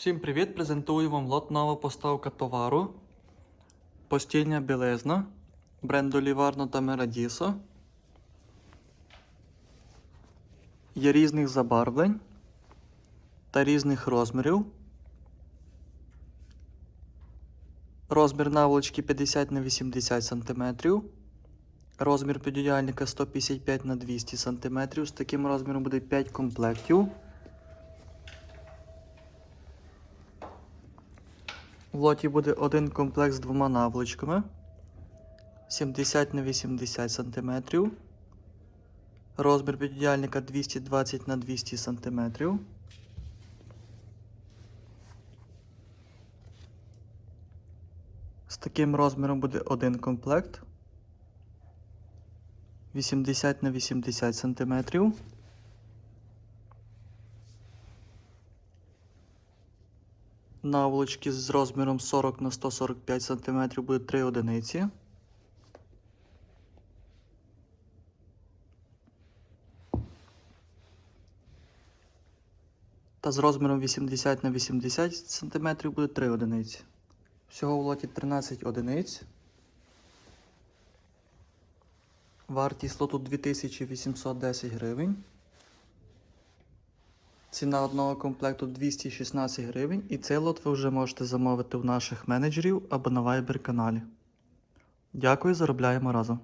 Всім привіт! Презентую вам лот нова поставка товару. Постільня білизна бренду Livarno та Meradiso. Є різних забарвлень та різних розмірів. Розмір наволочки 50 на 80 см. Розмір підодіяльника 155 на 200 см. З таким розміром буде 5 комплектів. В лоті буде один комплект з двома наволочками 70 на 80 см. Розмір піддіяльника 220 на 200 см. З таким розміром буде один комплект 80 на 80 см. Наволочки з розміром 40 на 145 см буде 3 одиниці. Та з розміром 80 на 80 см буде 3 одиниці. Всього в лоті 13 одиниць. Вартість лоту 2810 гривень. Ціна одного комплекту 216 гривень, і цей лот ви вже можете замовити у наших менеджерів або на Viber каналі. Дякую, заробляємо разом.